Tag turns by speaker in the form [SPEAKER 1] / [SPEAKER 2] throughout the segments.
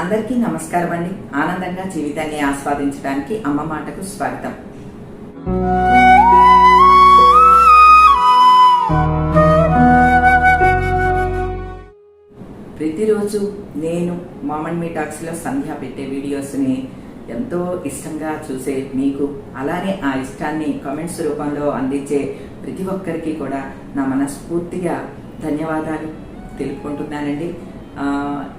[SPEAKER 1] అందరికీ నమస్కారం అండి ఆనందంగా జీవితాన్ని ఆస్వాదించడానికి అమ్మ మాటకు స్వాగతం. ప్రతిరోజు నేను మామన్ మీ టాక్స్లో సంధ్య పెట్టే వీడియోస్ని ఎంతో ఇష్టంగా చూసే మీకు అలానే ఆ ఇష్టాన్ని కామెంట్స్ రూపంలో అందించే ప్రతి ఒక్కరికి కూడా నా మనస్ఫూర్తిగా ధన్యవాదాలు తెలుపుకుంటున్నానండి.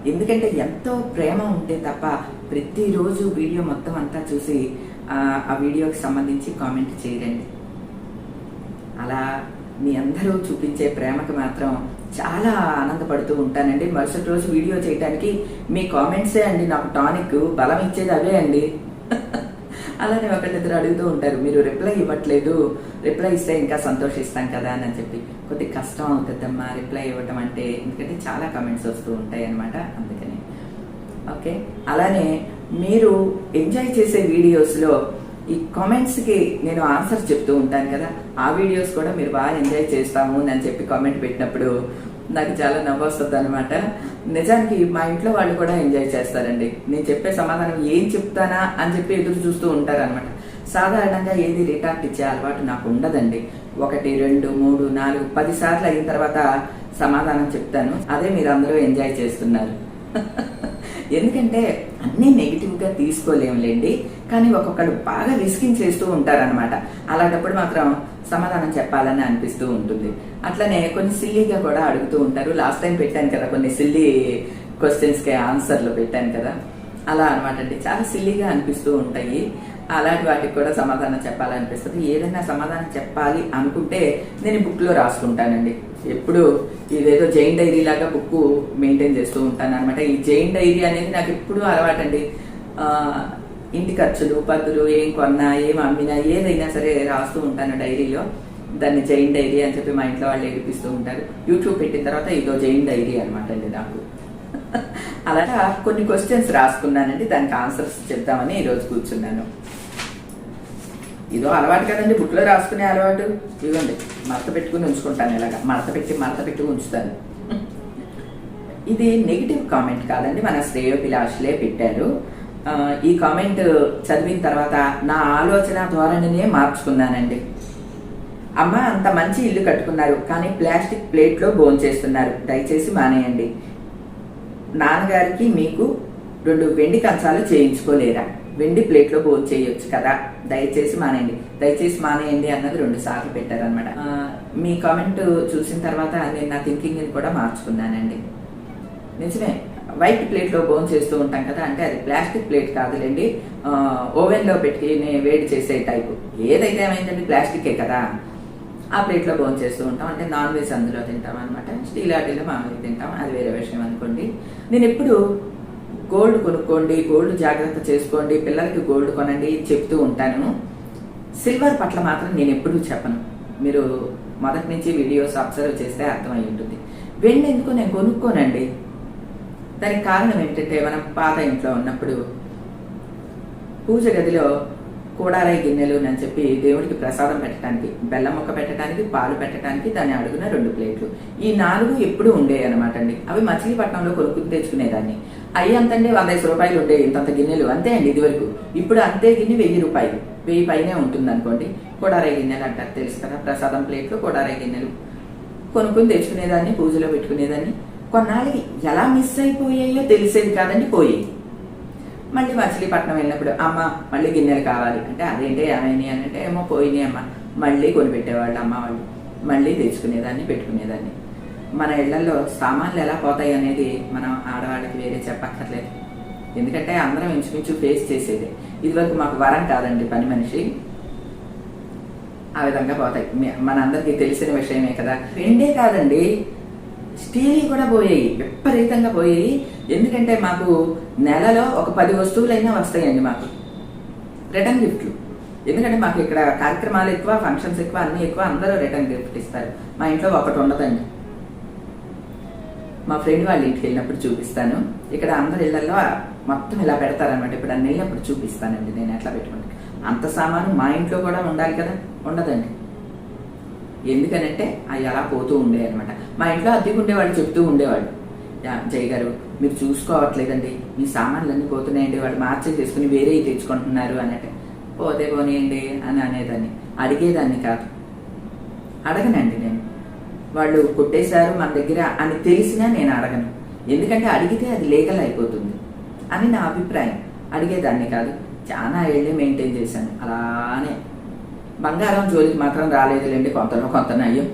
[SPEAKER 1] ఎందుకంటే ఎంతో ప్రేమ ఉంటే తప్ప ప్రతిరోజు వీడియో మొత్తం అంతా చూసి ఆ, వీడియోకి సంబంధించి కామెంట్ చేయరండి. అలా మీ అందరూ చూపించే ప్రేమకు మాత్రం చాలా ఆనందపడుతూ ఉంటానండి. మరుసటి రోజు వీడియో చేయడానికి మీ కామెంట్సే అండి. నాకు టానిక్ బలం ఇచ్చేది అవే అండి. అలానే ఒకరిద్దరు అడుగుతూ ఉంటారు మీరు రిప్లై ఇవ్వట్లేదు రిప్లై ఇస్తే ఇంకా సంతోషిస్తాం కదా అని చెప్పి. కొద్ది కష్టం అవుతుందమ్మా రిప్లై ఇవ్వటం అంటే. ఎందుకంటే చాలా కామెంట్స్ వస్తూ ఉంటాయి అనమాట అందుకని. ఓకే? అలానే మీరు ఎంజాయ్ చేసే వీడియోస్లో ఈ కామెంట్స్కి నేను ఆన్సర్ చెప్తూ ఉంటాను కదా. ఆ వీడియోస్ కూడా మీరు బాగా ఎంజాయ్ చేస్తాము అని చెప్పి కామెంట్ పెట్టినప్పుడు నాకు చాలా నవ్వు వస్తుంది అనమాట నిజానికి మా ఇంట్లో వాళ్ళు కూడా ఎంజాయ్ చేస్తారండి. నేను చెప్పే సమాధానం ఏం చెప్తానా అని చెప్పి ఎదురు చూస్తూ ఉంటారు అనమాట సాధారణంగా ఏది రిటార్ట్ ఇచ్చే అలవాటు నాకు ఉండదండి. ఒకటి రెండు మూడు నాలుగు పది సార్లు అయిన తర్వాత సమాధానం చెప్తాను. అదే మీరు అందరూ ఎంజాయ్ చేస్తున్నారు. ఎందుకంటే అన్నీ నెగిటివ్గా తీసుకోలేములేండి. కానీ ఒక్కొక్కడు బాగా రిస్కింగ్ చేస్తూ ఉంటారనమాట అలాంటప్పుడు మాత్రం సమాధానం చెప్పాలని అనిపిస్తూ ఉంటుంది. అట్లనే కొన్ని సిల్లీగా కూడా అడుగుతూ ఉంటారు. లాస్ట్ టైం పెట్టాను కదా కొన్ని సిల్లీ క్వశ్చన్స్కి ఆన్సర్లు పెట్టాను కదా. అలా అనమాట అండి. చాలా సిల్లీగా అనిపిస్తూ ఉంటాయి. అలాంటి వాటికి కూడా సమాధానం చెప్పాలనిపిస్తుంది. ఏదైనా సమాధానం చెప్పాలి అనుకుంటే నేను బుక్లో రాసుకుంటానండి. ఎప్పుడు ఇదేదో జైన్ డైరీ లాగా బుక్ మెయింటైన్ చేస్తూ ఉంటాను అనమాట ఈ జైన్ డైరీ అనేది నాకు ఎప్పుడూ అలవాటండి. ఇంటి ఖర్చులు పద్దులు ఏం కొన్నా ఏం అమ్మినా ఏదైనా సరే రాస్తూ ఉంటాను డైరీలో. దాన్ని జైన్ డైరీ అని చెప్పి మా ఇంట్లో వాళ్ళు ఏడిపిస్తూ ఉంటారు. యూట్యూబ్ పెట్టిన తర్వాత ఇదో జైన్ డైరీ అనమాట అండి నాకు. అలాగా కొన్ని క్వశ్చన్స్ రాసుకున్నానండి. దానికి ఆన్సర్స్ చెప్దామని ఈరోజు కూర్చున్నాను. ఇదో అలవాటు కదండి. బుక్లో రాసుకునే అలవాటు. ఇవ్వండి మడత పెట్టుకుని ఉంచుకుంటాను ఇలాగా. మడత పెట్టి మడత పెట్టి ఉంచుతాను. ఇది నెగిటివ్ కామెంట్ కాదండి. మన శ్రేయోభిలాషులే పెట్టారు. ఈ కామెంట్ చదివిన తర్వాత నా ఆలోచన ధోరణినే మార్చుకున్నానండి. అమ్మ అంత మంచి ఇల్లు కట్టుకున్నారు కానీ ప్లాస్టిక్ ప్లేట్లో భోంచేస్తున్నారు దయచేసి మానేయండి. నాన్నగారికి మీకు రెండు వెండి కంచాలు చేయించుకోలేరా? వెండి ప్లేట్లో బోన్ చేయొచ్చు కదా? దయచేసి మానేయండి. దయచేసి మానేయండి అన్నది రెండు సార్లు పెట్టారనమాట మీ కామెంట్ చూసిన తర్వాత నేను నా థింకింగ్ని కూడా మార్చుకున్నానండి. నిజమే? వైట్ ప్లేట్లో బోన్ చేస్తూ ఉంటాం కదా అంటే అది ప్లాస్టిక్ ప్లేట్ కాదులేండి. ఓవెన్లో పెట్టి వేడి చేసే టైపు. ఏదైతే ఏమైందండి? ప్లాస్టికే కదా. ఆ ప్లేట్లో బోన్ చేస్తూ ఉంటాం. అంటే నాన్ వెజ్ అందులో తింటాం అనమాట స్టీల్ వాటిలో మామూలుగా తింటాం. అది వేరే విషయం అనుకోండి. నేను ఎప్పుడు గోల్డ్ కొనుక్కోండి గోల్డ్ జాగ్రత్త చేసుకోండి పిల్లలకి గోల్డ్ కొనండి చెప్తూ ఉంటాను. సిల్వర్ పట్ల మాత్రం నేను ఎప్పుడూ చెప్పను. మీరు మొదటి నుంచి వీడియోస్ అబ్జర్వ్ చేస్తే అర్థమై ఉంటుంది. వెండి ఎందుకు నేను కొనుక్కోనండి? దానికి కారణం ఏంటంటే మనం పాత ఇంట్లో ఉన్నప్పుడు పూజ గదిలో కూడారాయి గిన్నెలు అని చెప్పి దేవుడికి ప్రసాదం పెట్టడానికి బెల్లం మొక్క పెట్టడానికి పాలు పెట్టడానికి దాన్ని అడుగున రెండు ప్లేట్లు. ఈ నాలుగు ఎప్పుడు ఉండేవి అనమాట అండి. అవి మచిలీపట్నంలో కొనుక్కుని తెచ్చుకునేదాన్ని. అవి అంతండి వంద ఐదు రూపాయలు ఉండేవి ఇంతంత గిన్నెలు. అంతే అండి ఇదివరకు. ఇప్పుడు అంతే గిన్నె వెయ్యి రూపాయలు. వెయ్యి పైనే ఉంటుంది అనుకోండి కూడారాయి గిన్నెలు అంటారు. తెలుసు కదా ప్రసాదం ప్లేట్లు కూడారాయి గిన్నెలు. కొనుక్కుని తెచ్చుకునేదాన్ని పూజలో పెట్టుకునేదాన్ని. కొన్నాళ్ళకి ఎలా మిస్ అయిపోయాయో తెలిసేది కాదండి పోయాయి మళ్ళీ మచిలీపట్నం వెళ్ళినప్పుడు అమ్మ మళ్ళీ గిన్నెలు కావాలి. అంటే అదేంటి ఏమైనాయి అని అంటే ఏమో పోయినాయి అమ్మ. మళ్ళీ కొనిపెట్టేవాళ్ళు అమ్మ వాళ్ళు మళ్ళీ తెచ్చుకునేదాన్ని పెట్టుకునేదాన్ని. మన ఇళ్ళలో సామాన్లు ఎలా పోతాయి అనేది మనం ఆడవాళ్ళకి వేరే చెప్పక్కర్లేదు. ఎందుకంటే అందరం ఇంచుమించు ఫేస్ చేసేదే. ఇదివరకు మాకు వరం కాదండి పని మనిషి. ఆ విధంగా పోతాయి. మన మనందరికీ తెలిసిన విషయమే కదా. రెండే కాదండి. స్టీల్ కూడా పోయాయి విపరీతంగా పోయాయి. ఎందుకంటే మాకు నెలలో ఒక పది వస్తువులైనా వస్తాయండి మాకు. రిటర్న్ గిఫ్ట్లు ఎందుకంటే మాకు ఇక్కడ కార్యక్రమాలు ఎక్కువ ఫంక్షన్స్ ఎక్కువ అన్ని ఎక్కువ అందరూ రిటర్న్ గిఫ్ట్ ఇస్తారు. మా ఇంట్లో ఒకటి ఉండదండి. మా ఫ్రెండ్ వాళ్ళ ఇంటికి వెళ్ళినప్పుడు చూపిస్తాను. ఇక్కడ అందరి ఇళ్ళలో మొత్తం ఇలా పెడతారనమాట ఇప్పుడు అన్ని వెళ్ళినప్పుడు చూపిస్తానండి నేను ఎట్లా పెట్టుకుంటాను. అంత సామాను మా ఇంట్లో కూడా ఉండాలి కదా? ఉండదండి. ఎందుకనంటే అవి అలా పోతూ ఉండేవి అనమాట మా ఇంట్లో అద్దెకు ఉండేవాళ్ళు చెప్తూ ఉండేవాళ్ళు. "యా, జయ్ గారు మీరు చూసుకోవట్లేదండి. మీ సామాన్లు అన్నీ పోతున్నాయండి. వాళ్ళు మార్చి తీసుకుని వేరే తెచ్చుకుంటున్నారు అన్నట్టు. పోతే పోనీయండి అని అనేదాన్ని. అడిగేదాన్ని కాదు. అడగనండి నేను. వాళ్ళు కొట్టేశారు మన దగ్గర అని తెలిసినా నేను అడగను. ఎందుకంటే అడిగితే అది లీగల్ అయిపోతుంది అని నా అభిప్రాయం. అడిగేదాన్ని కాదు. చాలా ఏళ్ళే మెయింటైన్ చేశాను. అలానే బంగారం జోలికి మాత్రం రాలేదులేండి కొంతనో కొంత నయ్యం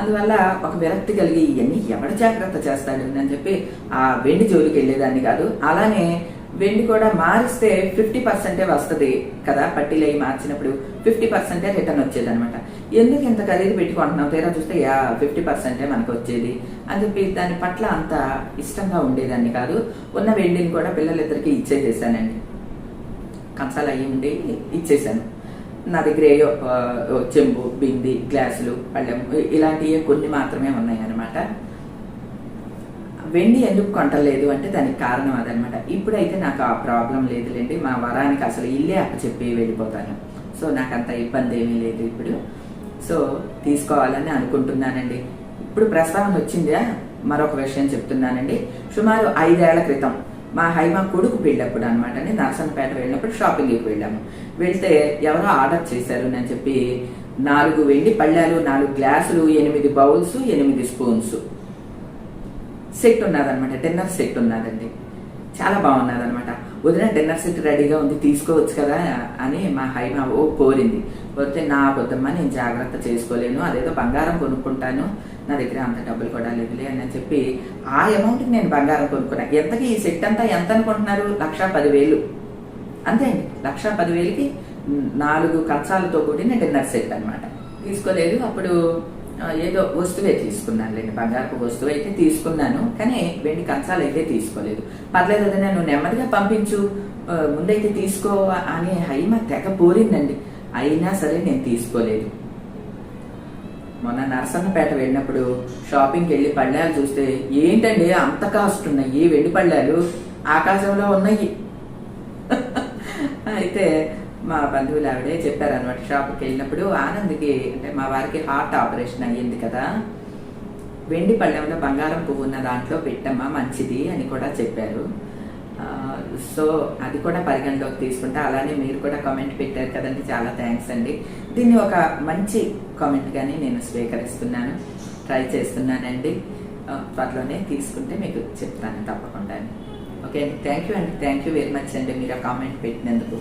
[SPEAKER 1] అందువల్ల ఒక విరక్తి కలిగి ఇవన్నీ ఎవడ జాగ్రత్త చేస్తాడు అని చెప్పి ఆ వెండి జోలికి వెళ్ళేదాన్ని కాదు. అలానే వెండి కూడా మారిస్తే ఫిఫ్టీ పర్సెంటే వస్తుంది కదా పట్టీలు అవి మార్చినప్పుడు ఫిఫ్టీ పర్సెంటే రిటర్న్ వచ్చేది అనమాట ఎందుకు ఇంత ఖరీదు పెట్టుకుంటున్నాం తీరా చూస్తే యా ఫిఫ్టీ పర్సెంటే మనకు వచ్చేది అని చెప్పి దాని పట్ల అంత ఇష్టంగా ఉండేదాన్ని కాదు. ఉన్న వెండిని కూడా పిల్లలిద్దరికి ఇచ్చేసేసానండి. కంచాలు అయ్యి ఉండి ఇచ్చేసాను నా దగ్గర ఏయో చెంబు బింది గ్లాసులు పళ్ళెం ఇలాంటివి కొన్ని మాత్రమే ఉన్నాయి అనమాట వెండి ఎందుకు కొంటలేదు అంటే దానికి కారణం అదనమాట ఇప్పుడైతే నాకు ఆ ప్రాబ్లం లేదులేండి. మా వరానికి అసలు ఇల్లే అప్పచెప్పి వెళ్ళిపోతాను. సో నాకు అంత ఇబ్బంది ఏమీ లేదు ఇప్పుడు. సో తీసుకోవాలని అనుకుంటున్నానండి. ఇప్పుడు ప్రస్తావన వచ్చిందా? మరొక విషయం చెప్తున్నానండి. సుమారు ఐదేళ్ళ క్రితం మా హైమా కొడుకు పెళ్ళప్పుడు అనమాట నేను నరసన్నపేట వెళ్ళినప్పుడు షాపింగ్కి వెళ్ళాము వెళ్తే ఎవరో ఆర్డర్ చేశారు అని చెప్పి నాలుగు వెండి పళ్ళాలు నాలుగు గ్లాసులు ఎనిమిది బౌల్స్ ఎనిమిది స్పూన్స్. సెట్ ఉన్నదనమాట డిన్నర్ సెట్ ఉన్నదండి. చాలా బాగున్నదనమాట వదిన డిన్నర్ సెట్ రెడీగా ఉంది తీసుకోవచ్చు కదా అని మా హైమా ఓ కోరింది. పోతే నా పొద్దమ్మ నేను జాగ్రత్త చేసుకోలేను అదేదో బంగారం కొనుక్కుంటాను నా దగ్గర అంత డబ్బులు కూడా లేవులే అని చెప్పి ఆ అమౌంట్కి నేను బంగారం కొనుక్కున్నా. ఎంతకి ఈ సెట్ అంతా ఎంత అనుకుంటున్నారు? లక్ష పదివేలు. అంతే అండి. లక్ష పదివేలకి నాలుగు కంచాలతో కూడిన డిన్నర్ సెట్ అన్నమాట. తీసుకోలేదు. అప్పుడు ఏదో వస్తువే తీసుకున్నాను లేండి బంగారపు వస్తువు అయితే తీసుకున్నాను. కానీ వెండి కంచాలు అయితే తీసుకోలేదు. పర్లేదు అదే నేను నెమ్మదిగా పంపించు. ముందైతే తీసుకోవా అని హైమ తెగ పోరిందండి అయినా సరే నేను తీసుకోలేదు. మొన్న నరసన్నపేట వెళ్ళినప్పుడు షాపింగ్కి వెళ్ళి పళ్ళాలు చూస్తే ఏంటండి అంత కాస్ట్ ఉన్నాయి వెండి పళ్ళాలు ఆకాశంలో ఉన్నాయి. అయితే మా బంధువులు ఆవిడే చెప్పారనమాట షాప్కి వెళ్ళినప్పుడు ఆనంద్కి అంటే మా వారికి హార్ట్ ఆపరేషన్ అయ్యింది కదా వెండి పళ్ళెంలో బంగారం పువ్వు ఉన్న దాంట్లో పెట్టమ్మా మంచిది అని కూడా చెప్పారు. సో అది కూడా పరిగణలోకి తీసుకుంటా అలానే మీరు కూడా కామెంట్ పెట్టారు కదండి. చాలా థ్యాంక్స్ అండి. దీన్ని ఒక మంచి కామెంట్గానే నేను స్వీకరిస్తున్నాను. ట్రై చేస్తున్నానండి. త్వరలోనే తీసుకుంటే మీకు చెప్తాను తప్పకుండా ఓకే అండి. థ్యాంక్ యూ అండి. థ్యాంక్ యూ వెరీ మచ్ అండి మీరు ఆ కామెంట్ పెట్టినందుకు.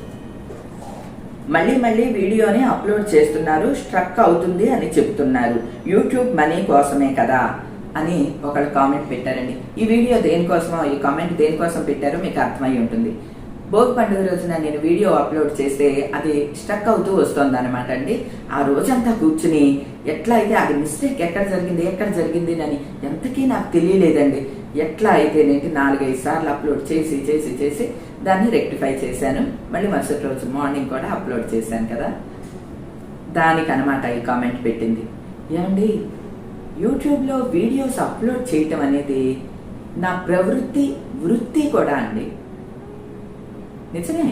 [SPEAKER 1] మళ్ళీ మళ్ళీ వీడియోని అప్లోడ్ చేస్తున్నారు. స్ట్రక్ అవుతుంది అని చెప్తున్నారు. యూట్యూబ్ మనీ కోసమే కదా. అని ఒకళ్ళు కామెంట్ పెట్టారండి. ఈ వీడియో దేనికోసమో ఈ కామెంట్ దేనికోసం పెట్టారో మీకు అర్థమై ఉంటుంది. భోగి పండుగ రోజున నేను వీడియో అప్లోడ్ చేస్తే అది స్ట్రక్ అవుతూ వస్తుంది అనమాట అండి. ఆ రోజంతా కూర్చుని ఎట్లా అయితే అది మిస్టేక్ ఎక్కడ జరిగింది ఎక్కడ జరిగింది అని ఎంతకీ నాకు తెలియలేదండి. ఎట్లా అయితే నేను నాలుగైదు సార్లు అప్లోడ్ చేసి చేసి చేసి దాన్ని రెక్టిఫై చేశాను. మళ్ళీ మరుసటి రోజు మార్నింగ్ కూడా అప్లోడ్ చేశాను కదా. దానికి అనమాట ఈ కామెంట్ పెట్టింది. ఏమండి? యూట్యూబ్లో వీడియోస్ అప్లోడ్ చేయటం అనేది నా ప్రవృత్తి వృత్తి కూడా అండి. నిజమే?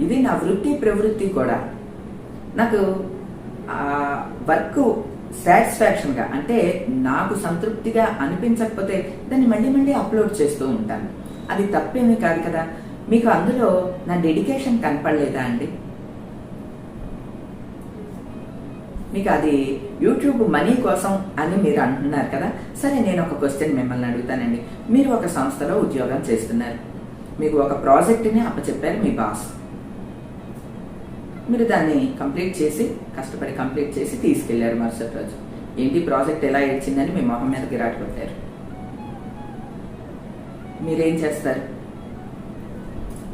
[SPEAKER 1] ఇది నా వృత్తి ప్రవృత్తి కూడా. నాకు వర్క్ సాటిస్ఫాక్షన్గా అంటే నాకు సంతృప్తిగా అనిపించకపోతే దాన్ని మళ్ళీ మళ్ళీ అప్లోడ్ చేస్తూ ఉంటాను. అది తప్పేమీ కాదు కదా. మీకు అందులో నా డెడికేషన్ కనపడలేదా అండి? మీకు అది యూట్యూబ్ మనీ కోసం అని మీరు అంటున్నారు కదా? సరే నేను ఒక క్వశ్చన్ మిమ్మల్ని అడుగుతానండి. మీరు ఒక సంస్థలో ఉద్యోగం చేస్తున్నారు. మీకు ఒక ప్రాజెక్ట్ని అప్పచెప్పారు మీ బాస్. మీరు దాన్ని కంప్లీట్ చేసి కష్టపడి కంప్లీట్ చేసి తీసుకెళ్ళారు మరుసటి రోజు. ఏంటి ప్రాజెక్ట్ ఎలా ఇచ్చిందని మీ మొహం మీద గిరాటు కొట్టారు. మీరేం చేస్తారు?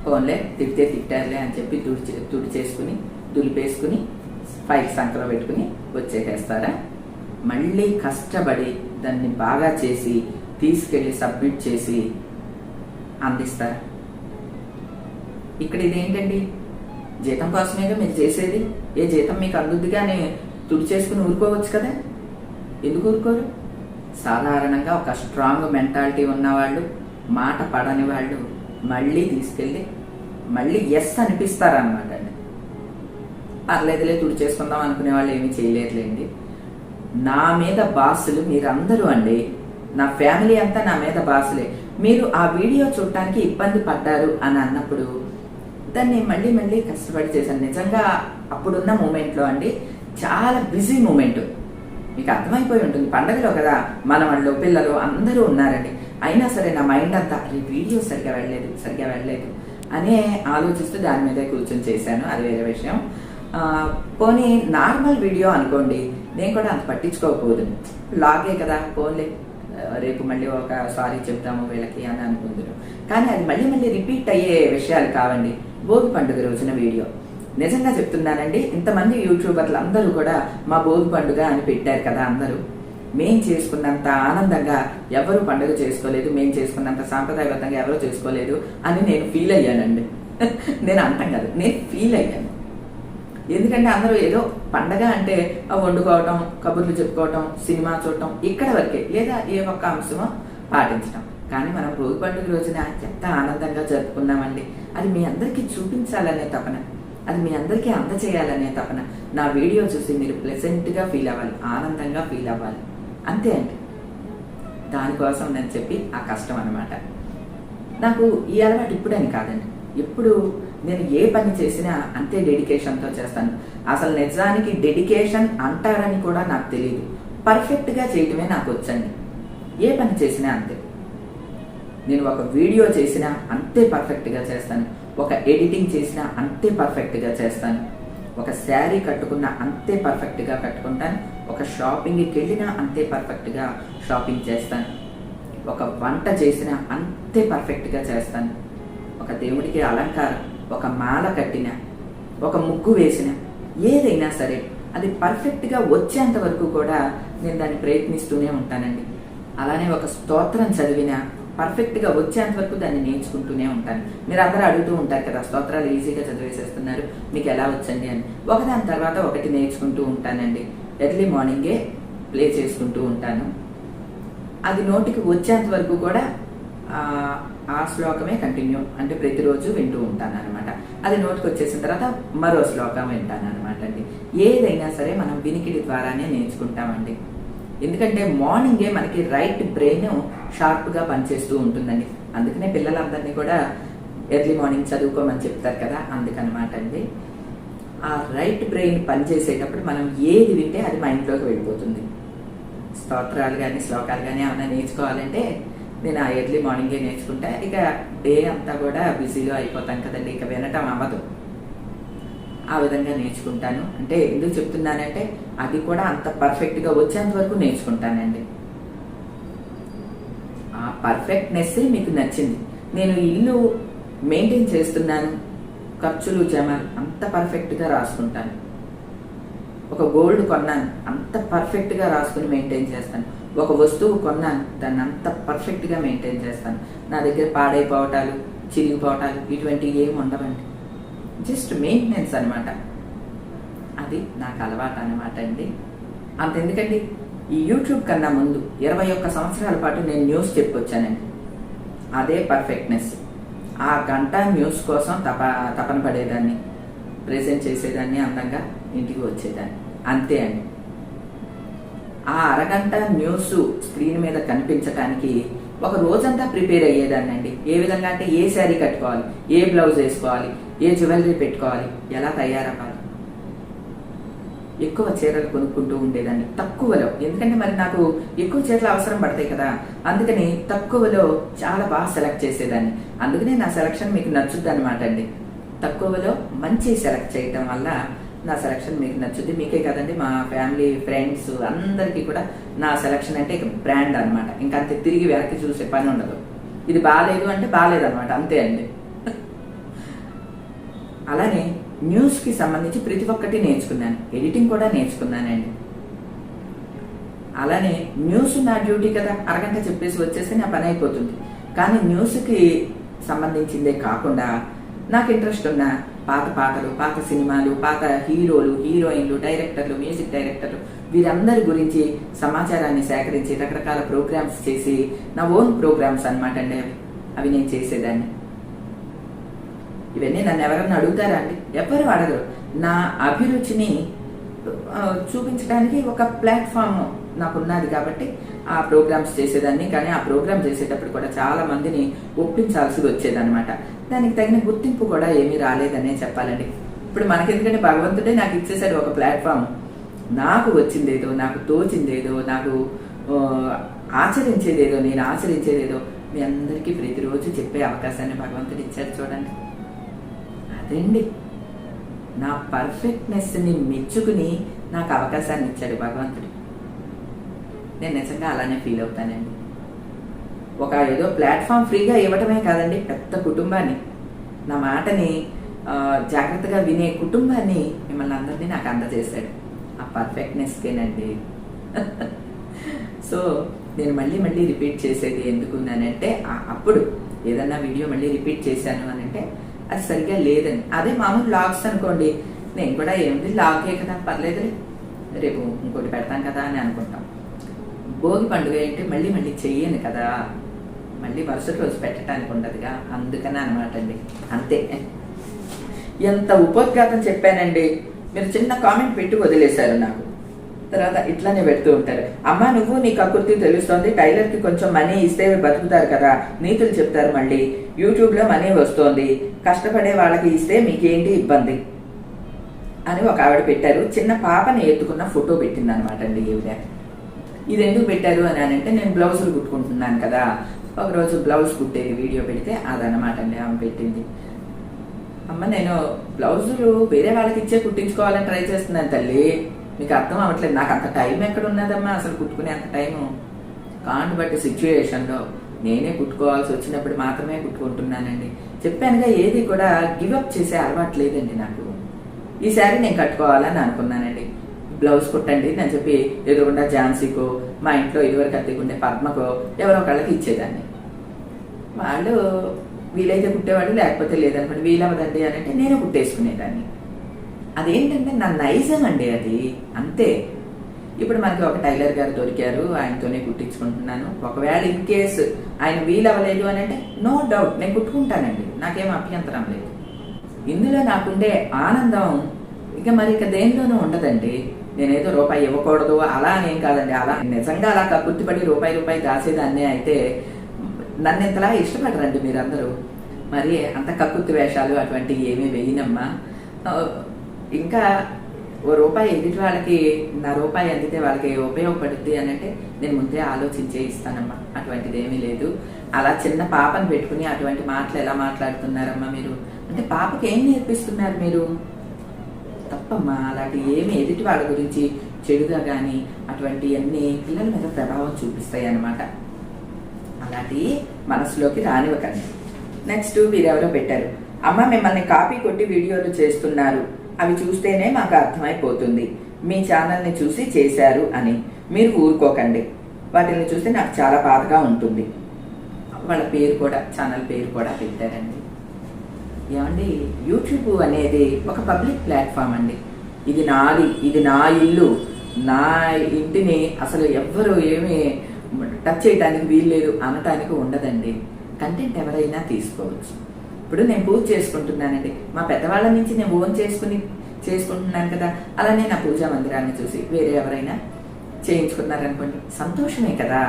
[SPEAKER 1] ఫోన్లే తిడితే తిట్టారులే అని చెప్పి తుడి చే- తుడి చేసుకుని దులిపేసుకుని ఫైల్ సంకలో పెట్టుకుని వచ్చేసేస్తారా? మళ్ళీ కష్టపడి దాన్ని బాగా చేసి తీసుకెళ్ళి సబ్మిట్ చేసి అందిస్తారా? ఇక్కడ ఇదేంటండి? జీతం కోసమేగా మీరు చేసేది? ఏ జీతం మీకు అందుద్దిగా తుడి చేసుకుని ఊరుకోవచ్చు కదా? ఎందుకు ఊరుకోరు? సాధారణంగా ఒక స్ట్రాంగ్ మెంటాలిటీ ఉన్నవాళ్ళు మాట పడని వాళ్ళు మళ్ళీ తీసుకెళ్ళి మళ్ళీ ఎస్ అనిపిస్తారనమాట అండి. పర్లేదులే తుడి చేసుకుందాం అనుకునే వాళ్ళు ఏమీ చేయలేదులేండి. నా మీద బాసులు మీరందరూ అండి. నా ఫ్యామిలీ అంతా నా మీద బాసులే. మీరు ఆ వీడియో చూడటానికి ఇబ్బంది పడ్డారు అని అన్నప్పుడు దాన్ని మళ్ళీ మళ్ళీ కష్టపడి చేశాను. నిజంగా అప్పుడున్న మూమెంట్లో అండి చాలా బిజీ మూమెంట్. మీకు అర్థమైపోయి ఉంటుంది పండగలో కదా మనవాళ్ళు పిల్లలు అందరూ ఉన్నారండి. అయినా సరే నా మైండ్ అంతా ఈ వీడియో సరిగ్గా వెళ్ళలేదు సరిగ్గా వెళ్ళలేదు అనే ఆలోచిస్తూ దాని మీదే కూర్చొని చేశాను. అది వేరే విషయం. పోనీ నార్మల్ వీడియో అనుకోండి నేను కూడా అంత పట్టించుకోకపోదు. లాగే కదా పోన్లే. రేపు మళ్ళీ ఒక సారీ చెప్తాము వీళ్ళకి అని అనుకుంటున్నాను. కానీ అది మళ్ళీ మళ్ళీ రిపీట్ అయ్యే విషయాలు కావండి. భోగి పండుగ రోజున వీడియో. నిజంగా చెప్తున్నానండి ఇంతమంది యూట్యూబర్లు అందరూ కూడా మా భోగి పండుగ అని పెట్టారు కదా అందరూ. మేం చేసుకున్నంత ఆనందంగా ఎవరు పండుగ చేసుకోలేదు మేం చేసుకున్నంత సాంప్రదాయబద్ధంగా ఎవరు చేసుకోలేదు అని నేను ఫీల్ అయ్యానండి. నేను అంటాం కాదు నేను ఫీల్ అయ్యాను. ఎందుకంటే అందరూ ఏదో పండగ అంటే వండుకోవటం కబుర్లు చెప్పుకోవటం సినిమా చూడటం ఇక్కడ వరకే లేదా ఏ ఒక్క అంశమో పాటించడం కానీ మనం భోగి పండుగ రోజున ఎంత ఆనందంగా జరుపుకున్నామండి. అది మీ అందరికీ చూపించాలనే తపన. అది మీ అందరికీ అందచేయాలనే తపన. నా వీడియో చూసి మీరు ప్లెజెంట్గా ఫీల్ అవ్వాలి ఆనందంగా ఫీల్ అవ్వాలి. అంతే అండి. దానికోసం నేను చెప్పి ఆ కష్టం అన్నమాట. నాకు ఈ అలవాటు ఇప్పుడని కాదండి. ఎప్పుడు నేను ఏ పని చేసినా అంతే డెడికేషన్తో చేస్తాను. అసలు నిజానికి డెడికేషన్ అంటారని కూడా నాకు తెలియదు పర్ఫెక్ట్గా చేయటమే నాకు వచ్చండి. ఏ పని చేసినా అంతే. నేను ఒక వీడియో చేసినా అంతే పర్ఫెక్ట్గా చేస్తాను. ఒక ఎడిటింగ్ చేసినా అంతే పర్ఫెక్ట్గా చేస్తాను. ఒక శారీ కట్టుకున్నా అంతే పర్ఫెక్ట్గా కట్టుకుంటాను. ఒక షాపింగ్కి వెళ్ళినా అంతే పర్ఫెక్ట్గా షాపింగ్ చేస్తాను. ఒక వంట చేసినా అంతే పర్ఫెక్ట్గా చేస్తాను. ఒక దేవుడికి అలంకారం ఒక మాల కట్టిన ఒక ముగ్గు వేసిన ఏదైనా సరే అది పర్ఫెక్ట్గా వచ్చేంత వరకు కూడా నేను దాన్ని ప్రయత్నిస్తూనే ఉంటానండి. అలానే ఒక స్తోత్రం చదివిన పర్ఫెక్ట్గా వచ్చేంత వరకు దాన్ని నేర్చుకుంటూనే ఉంటాను. మీరు అందరూ అడుగుతూ ఉంటారు కదా స్తోత్రాలు ఈజీగా చదివేసేస్తున్నారు మీకు ఎలా వచ్చండి అని. ఒకదాని తర్వాత ఒకటి నేర్చుకుంటూ ఉంటానండి. ఎర్లీ మార్నింగే ప్లే చేసుకుంటూ ఉంటాను. అది నోటికి వచ్చేంత వరకు కూడా ఆ, శ్లోకమే కంటిన్యూ అంటే ప్రతిరోజు వింటూ ఉంటాను అనమాట అది నోటికి వచ్చేసిన తర్వాత మరో శ్లోకం వింటాను అనమాట అండి. ఏదైనా సరే మనం వినికిడి ద్వారానే నేర్చుకుంటామండి. ఎందుకంటే మార్నింగే మనకి రైట్ బ్రెయిన్ షార్ప్గా పనిచేస్తూ ఉంటుందండి. అందుకనే పిల్లలందరినీ కూడా ఎర్లీ మార్నింగ్ చదువుకోమని చెప్తారు కదా అందుకనమాట అండి. ఆ రైట్ బ్రెయిన్ పనిచేసేటప్పుడు మనం ఏది వింటే అది మైండ్లోకి వెళ్ళిపోతుంది. స్తోత్రాలు కానీ శ్లోకాలు కానీ ఏమైనా నేర్చుకోవాలంటే నేను ఆ ఎర్లీ మార్నింగే నేర్చుకుంటా. ఇక డే అంతా కూడా బిజీలో అయిపోతాం కదండి. ఇక వినటం అవ్వదు. ఆ విధంగా నేర్చుకుంటాను. అంటే ఎందుకు చెప్తున్నానంటే అది కూడా అంత పర్ఫెక్ట్గా వచ్చేంత వరకు నేర్చుకుంటానండి. ఆ పర్ఫెక్ట్నెస్ మీకు నచ్చింది. నేను ఇల్లు మెయింటైన్ చేస్తున్నాను. ఖర్చులు జమ అంత పర్ఫెక్ట్గా రాసుకుంటాను. ఒక గోల్డ్ కొన్నాను. అంత పర్ఫెక్ట్గా రాసుకుని మెయింటైన్ చేస్తాను. ఒక వస్తువు కొన్నాను దాన్ని అంత పర్ఫెక్ట్గా మెయింటైన్ చేస్తాను. నా దగ్గర పాడైపోవటాలు చిరిగిపోవటాలు ఇటువంటివి ఏమి ఉండవండి. జస్ట్ మెయింటెనెన్స్ అనమాట అది నాకు అలవాటు అనమాట అండి. అంతెందుకండి? ఈ యూట్యూబ్ కన్నా ముందు ఇరవై ఒక్క సంవత్సరాల పాటు నేను న్యూస్ చెప్పొచ్చానండి అదే పర్ఫెక్ట్నెస్ ఆ గంట న్యూస్ కోసం తప తపన పడేదాన్ని. ప్రజెంట్ చేసేదాన్ని అందంగా ఇంటికి వచ్చేదాన్ని. అంతే అండి. ఆ అరగంట న్యూస్ స్క్రీన్ మీద కనిపించటానికి ఒక రోజంతా ప్రిపేర్ అయ్యేదాన్ని అండి ఏ విధంగా అంటే ఏ శారీ కట్టుకోవాలి ఏ బ్లౌజ్ వేసుకోవాలి ఏ జ్యువెలరీ పెట్టుకోవాలి ఎలా తయారవ్వాలి. ఎక్కువ చీరలు కొనుక్కుంటూ ఉండేదాన్ని. తక్కువలో. ఎందుకంటే మరి నాకు ఎక్కువ చీరలు అవసరం పడతాయి కదా. అందుకని తక్కువలో చాలా బాగా సెలెక్ట్ చేసేదాన్ని. అందుకనే నా సెలక్షన్ మీకు నచ్చుద్ది అనమాట అండి. తక్కువలో మంచి సెలెక్ట్ చేయటం వల్ల నా సెలక్షన్ మీకు నచ్చుద్ది. మీకే కదండి మా ఫ్యామిలీ ఫ్రెండ్స్ అందరికీ కూడా నా సెలక్షన్ అంటే ఇక బ్రాండ్ అనమాట ఇంకా అంతే తిరిగి వెనక్కి చూసే పని ఉండదు. ఇది బాగాలేదు అంటే బాగాలేదు అనమాట అంతే అండి. అలానే న్యూస్కి సంబంధించి ప్రతి ఒక్కటి నేర్చుకున్నాను. ఎడిటింగ్ కూడా నేర్చుకున్నానండి. అలానే న్యూస్ నా డ్యూటీ కదా అరగంట చెప్పేసి వచ్చేస్తే నా పని అయిపోతుంది. కానీ న్యూస్కి సంబంధించిందే కాకుండా నాకు ఇంట్రెస్ట్ ఉన్న పాత పాటలు పాత సినిమాలు పాత హీరోలు హీరోయిన్లు డైరెక్టర్లు మ్యూజిక్ డైరెక్టర్లు వీరందరి గురించి సమాచారాన్ని సేకరించి రకరకాల ప్రోగ్రామ్స్ చేసి నా ఓన్ ప్రోగ్రామ్స్ అనమాట అండి అవి. అవి నేను చేసేదాన్ని. ఇవన్నీ నన్ను ఎవరన్నా అడుగుతారా అండి? ఎవరు అడగరు. నా అభిరుచిని చూపించడానికి ఒక ప్లాట్ఫామ్ నాకు ఉన్నది కాబట్టి ఆ ప్రోగ్రామ్స్ చేసేదాన్ని. కానీ ఆ ప్రోగ్రామ్ చేసేటప్పుడు కూడా చాలా మందిని ఒప్పించాల్సి వచ్చేదన్నమాట. దానికి తగిన గుర్తింపు కూడా ఏమీ రాలేదనే చెప్పాలండి. ఇప్పుడు మనకెందుకంటే భగవంతుడే నాకు ఇచ్చేసాడు ఒక ప్లాట్ఫామ్. నాకు వచ్చిందేదో నాకు తోచిందేదో నాకు ఆచరించేదేదో నేను ఆచరించేదేదో మీ అందరికీ ప్రతిరోజు చెప్పే అవకాశాన్ని భగవంతుడు ఇచ్చాడు చూడండి. అదండి? నా పర్ఫెక్ట్నెస్ని మెచ్చుకుని నాకు అవకాశాన్ని ఇచ్చాడు భగవంతుడు. నేను నిజంగా అలానే ఫీల్ అవుతానండి. ఒక ఏదో ప్లాట్ఫామ్ ఫ్రీగా ఇవ్వటమే కాదండి పెద్ద కుటుంబాన్ని. నా మాటని జాగ్రత్తగా వినే కుటుంబాన్ని మిమ్మల్ని అందరినీ నాకు అందజేశాడు. ఆ పర్ఫెక్ట్నెస్కేనండి. సో నేను మళ్ళీ మళ్ళీ రిపీట్ చేసేది ఎందుకు అంటే అప్పుడు ఏదన్నా వీడియో మళ్ళీ రిపీట్ చేశాను అని అంటే అది సరిగ్గా లేదని అదే మామూలు లాగ్స్ అనుకోండి. నేను కూడా ఏమిటి లాగే కదా. పర్లేదులే. రేపు ఇంకోటి పెడతాం కదా అని అనుకుంటాం. భోగి పండుగ ఏంటి? మళ్ళీ మళ్ళీ చెయ్యను కదా. మళ్ళీ మరుసటి రోజు పెట్టడానికి ఉండదుగా. అందుకని అనమాట అండి. అంతే. ఎంత ఉపోద్ఘాతం చెప్పానండి. మీరు చిన్న కామెంట్ పెట్టి వదిలేశారు నాకు. తర్వాత ఇట్లానే పెడుతూ ఉంటారు. అమ్మ నువ్వు నీ కకుర్తి తెలుస్తోంది. టైలర్కి కొంచెం మనీ ఇస్తే బతుకుతారు కదా. నీతులు చెప్తారు మళ్ళీ. యూట్యూబ్లో మనీ వస్తోంది. కష్టపడే వాళ్ళకి ఇస్తే మీకేంటి ఇబ్బంది? అని ఒక ఆవిడ పెట్టారు. చిన్న పాపని ఎత్తుకున్న ఫోటో పెట్టింది అనమాట అండి ఈవిడ. ఇది ఎందుకు పెట్టారు? అని అని అంటే నేను బ్లౌజులు కుట్టుకుంటున్నాను కదా. ఒకరోజు బ్లౌజ్ కుట్టేది వీడియో పెడితే అదనమాట అండి ఆమె పెట్టింది. అమ్మ నేను బ్లౌజులు వేరే వాళ్ళకి ఇచ్చే కుట్టించుకోవాలని ట్రై చేస్తున్నాను తల్లి. మీకు అర్థం అవ్వట్లేదు. నాకు అంత టైం ఎక్కడ ఉన్నదమ్మా అసలు కుట్టుకునే అంత టైము. కాండ్ బట్టి సిచ్యువేషన్లో నేనే కుట్టుకోవాల్సి వచ్చినప్పుడు మాత్రమే కుట్టుకుంటున్నానండి. చెప్పానుగా ఏది కూడా గివప్ చేసే అలవాటు లేదండి నాకు. ఈసారి నేను కట్టుకోవాలని అనుకున్నానండి. బ్లౌజ్ కుట్టండి అని చెప్పి ఎదురుగుండా ఝాన్సీకో మా ఇంట్లో ఇదివరకు అద్దెకుండే పద్మకో ఎవరో ఒకళ్ళకి ఇచ్చేదాన్ని. వాళ్ళు వీలైతే కుట్టేవాడు లేకపోతే లేదనుకోండి వీలవదండి అని అంటే నేను కుట్టేసుకునేదాన్ని. అదేంటంటే నా నైజం అండి అది. అంతే. ఇప్పుడు మనకి ఒక టైలర్ గారు దొరికారు ఆయనతోనే కుట్టించుకుంటున్నాను. ఒకవేళ ఇన్ కేసు ఆయన వీలవ్వలేదు అని అంటే నో డౌట్ నేను కుట్టుకుంటానండి. నాకేం అభ్యంతరం లేదు. ఇందులో నాకుండే ఆనందం ఇక మరి ఇక దేనిలోనూ ఉండదండి. నేనేదో రూపాయి ఇవ్వకూడదు అలా అనేం కాదండి. అలా నిజంగా అలా కక్కుర్తిపడి రూపాయి రూపాయి దాసేదాన్ని అయితే నన్ను ఇంతలా ఇష్టపడరండి మీరందరూ. మరి అంత కక్కుర్తి వేషాలు అటువంటివి ఏమీ వేయనమ్మా. ఇంకా ఓ రూపాయి ఎదుటి వాళ్ళకి నా రూపాయి అందితే వాళ్ళకి ఉపయోగపడుద్ది అని అంటే నేను ముందే ఆలోచించే ఇస్తానమ్మా. అటువంటిది ఏమీ లేదు. అలా చిన్న పాపను పెట్టుకుని అటువంటి మాటలు ఎలా మాట్లాడుతున్నారమ్మా మీరు? అంటే పాపకి ఏం నేర్పిస్తున్నారు మీరు? తప్పమ్మా అలాంటి ఏమి ఎదుటి వాళ్ళ గురించి చెడుగా కానీ అటువంటి అన్ని పిల్లల మీద ప్రభావం చూపిస్తాయి అన్నమాట అలాంటి మనసులోకి రానివ్వకండి. నెక్స్ట్ వీరెవరో పెట్టారు. అమ్మ మిమ్మల్ని కాపీ కొట్టి వీడియోలు చేస్తున్నారు. అవి చూస్తేనే మాకు అర్థమైపోతుంది. మీ ఛానల్ని చూసి చేశారు అని. మీరు ఊరుకోకండి. వాటిని చూస్తే నాకు చాలా బాధగా ఉంటుంది. వాళ్ళ పేరు కూడా ఛానల్ పేరు కూడా పెట్టారండి. ఏమండి? యూట్యూబ్ అనేది ఒక పబ్లిక్ ప్లాట్ఫామ్ అండి. ఇది నాది ఇది నా ఇల్లు. నా ఇంటిని అసలు ఎవ్వరు ఏమీ టచ్ చేయడానికి వీల్లేదు అనటానికి ఉండదండి. కంటెంట్ ఎవరైనా తీసుకోవచ్చు. ఇప్పుడు నేను పూజ చేసుకుంటున్నానండి. మా పెద్దవాళ్ళ నుంచి నేను ఓన్ చేసుకుని చేసుకుంటున్నాను కదా అలానే నా పూజా మందిరాన్ని చూసి వేరే ఎవరైనా చేయించుకున్నారనుకోండి సంతోషమే కదా.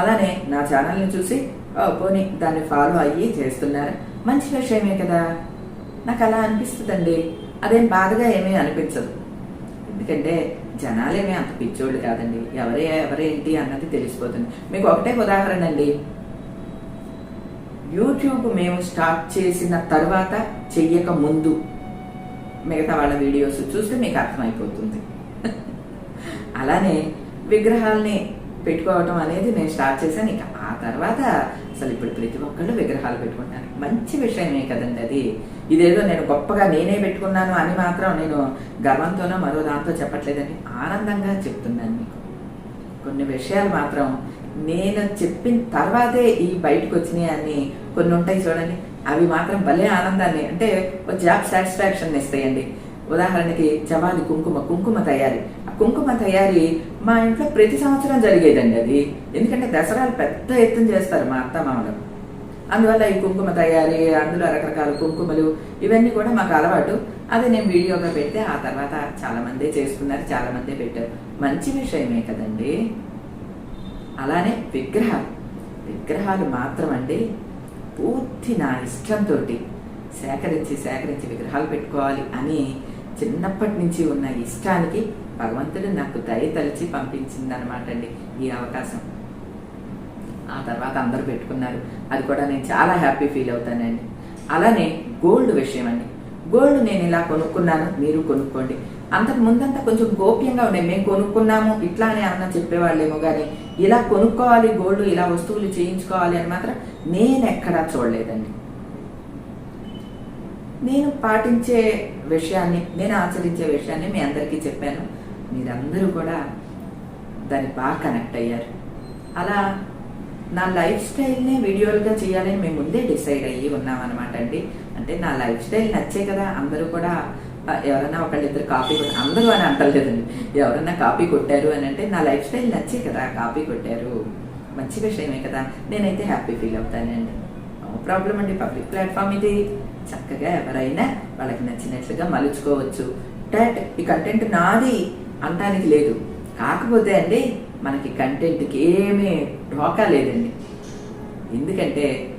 [SPEAKER 1] అలానే నా ఛానల్ని చూసి పోనీ దాన్ని ఫాలో అయ్యి చేస్తున్నారు. మంచి విషయమే కదా. నాకు అలా అనిపిస్తుందండి. అదేం బాధగా ఏమీ అనిపించదు. ఎందుకంటే జనాలేమీ అంత పిచ్చోళ్ళు కాదండి. ఎవరే ఎవరేంటి అన్నది తెలిసిపోతుంది. మీకు ఒకటే ఉదాహరణ అండి యూట్యూబ్ మేము స్టార్ట్ చేసిన తర్వాత చెయ్యక ముందు మిగతా వాళ్ళ వీడియోస్ చూస్తే మీకు అర్థమైపోతుంది. అలానే విగ్రహాలని పెట్టుకోవటం అనేది నేను స్టార్ట్ చేశాను. ఇక ఆ తర్వాత అసలు ఇప్పుడు ప్రతి ఒక్కళ్ళు విగ్రహాలు పెట్టుకుంటారు మంచి విషయమే కదండి అది. ఇదేదో నేను గొప్పగా నేనే పెట్టుకున్నాను అని మాత్రం నేను గర్వంతోనో మరో దాంతో చెప్పట్లేదని ఆనందంగా చెప్తున్నాను మీకు. కొన్ని విషయాలు మాత్రం నేను చెప్పిన తర్వాతే ఈ బయటకు వచ్చినాయి అని కొన్ని ఉంటాయి చూడండి. అవి మాత్రం భలే ఆనందాన్ని అంటే ఒక జాబ్ సాటిస్ఫాక్షన్ ఇస్తాయండి ఉదాహరణకి జవాది కుంకుమ కుంకుమ తయారీ. ఆ కుంకుమ తయారీ మా ఇంట్లో ప్రతి సంవత్సరం జరిగేదండి అది. ఎందుకంటే దసరాలు పెద్ద ఎత్తున చేస్తారు మా అత్త మామలు. అందువల్ల ఈ కుంకుమ తయారీ అందులో రకరకాల కుంకుమలు ఇవన్నీ కూడా మాకు అలవాటు. అది నేను వీడియోగా పెడితే ఆ తర్వాత చాలా మంది చేసుకున్నారు చాలా మంది పెట్టారు. మంచి విషయమే కదండి. అలానే విగ్రహాలు. విగ్రహాలు మాత్రం అండి పూర్తి నా ఇష్టంతో సేకరించి సేకరించి విగ్రహాలు పెట్టుకోవాలి అని చిన్నప్పటి నుంచి ఉన్న ఇష్టానికి భగవంతుడు నాకు దయ తలిచి పంపించిందనమాట అండి ఈ అవకాశం. ఆ తర్వాత అందరూ పెట్టుకున్నారు. అది కూడా నేను చాలా హ్యాపీ ఫీల్ అవుతానండి. అలానే గోల్డ్ విషయం అండి. గోల్డ్ నేను ఇలా కొనుక్కున్నాను మీరు కొనుక్కోండి. అంతకు ముందంతా కొంచెం గోప్యంగా ఉండే. మేము కొనుక్కున్నాము ఇట్లా అని అన్న చెప్పేవాళ్ళేమో కానీ ఇలా కొనుక్కోవాలి గోల్డ్ ఇలా వస్తువులు చేయించుకోవాలి అని మాత్రం నేను ఎక్కడా చూడలేదండి. నేను పాటించే విషయాన్ని నేను ఆచరించే విషయాన్ని మీ అందరికీ చెప్పాను. మీరందరూ కూడా దానికి బాగా కనెక్ట్ అయ్యారు. అలా నా లైఫ్ స్టైల్నే వీడియోలుగా చేయాలని మేము ముందే డిసైడ్ అయ్యి ఉన్నామన్నమాట అండి. అంటే నా లైఫ్ స్టైల్ నచ్చే కదా అందరూ కూడా ఎవరైనా ఎవరన్నా ఒకళ్ళిద్దరు కాపీ కొట్టి అందరూ అని అంటలేదండి. ఎవరైనా కాపీ కొట్టారు అని అంటే నా లైఫ్ స్టైల్ నచ్చే కదా కాపీ కొట్టారు. మంచి విషయమే కదా నేనైతే హ్యాపీ ఫీల్ అవుతానండి. నో ప్రాబ్లం అండి పబ్లిక్ ప్లాట్ఫామ్ ఇది. చక్కగా ఎవరైనా వాళ్ళకి నచ్చినట్లుగా మలుచుకోవచ్చు. డైరెక్ట్ ఈ కంటెంట్ నాది అనడానికి లేదు. కాకపోతే అండి మనకి కంటెంట్కి ఏమీ ఢోకా లేదండి. ఎందుకంటే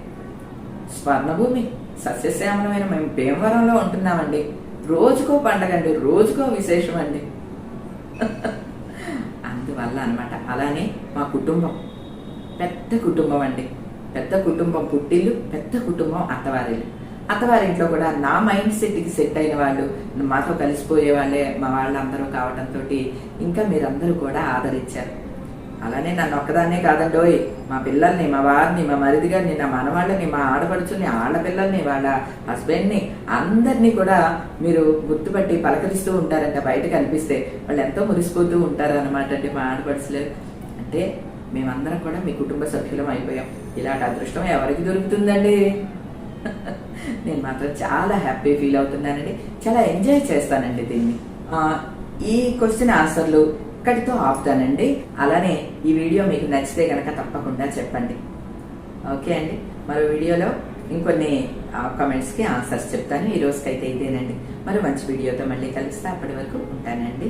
[SPEAKER 1] స్వర్ణభూమి సస్యశ్యామలమైన మేము భీమవరంలో ఉంటున్నామండి. రోజుకో పండగ అండి రోజుకో విశేషం అండి. అందువల్ల అనమాట అలానే మా కుటుంబం. పెద్ద కుటుంబం అండి. పెద్ద కుటుంబం పుట్టిల్లు పెద్ద కుటుంబం అత్తవారిల్లు. అత్తవారింట్లో కూడా నా మైండ్ సెట్కి సెట్ అయిన వాళ్ళు మాతో కలిసిపోయే వాళ్ళే మా వాళ్ళందరూ కావడంతో ఇంకా మీరందరూ కూడా ఆదరించారు. అలానే నన్ను ఒక్కదాన్నే కాదండోయ్ మా పిల్లల్ని మా వారిని మా మరిది గారిని నా మనవాళ్ళని మా ఆడపడుచుని ఆడపిల్లల్ని వాళ్ళ హస్బెండ్ని అందరినీ కూడా మీరు గుర్తుపట్టి పలకరిస్తూ ఉంటారంట బయట కనిపిస్తే వాళ్ళు ఎంతో మురిసిపోతూ ఉంటారు అనమాట అండి మా ఆడపడుచులు. అంటే మేమందరం కూడా మీ కుటుంబ సభ్యులం అయిపోయాం. ఇలాంటి అదృష్టం ఎవరికి దొరుకుతుందండి? నేను మాత్రం చాలా హ్యాపీ ఫీల్ అవుతున్నానండి. చాలా ఎంజాయ్ చేస్తానండి దీన్ని. ఈ క్వశ్చన్ ఆన్సర్లు ఇక్కడితో ఆపుతానండి. అలానే ఈ వీడియో మీకు నచ్చితే కనుక తప్పకుండా చెప్పండి. ఓకే అండి. మరో వీడియోలో ఇంకొన్ని కామెంట్స్కి ఆన్సర్స్ చెప్తాను. ఈ రోజుకైతే ఇదేనండి. మరి మంచి వీడియోతో మళ్ళీ కలుస్తా. అప్పటి వరకు ఉంటానండి.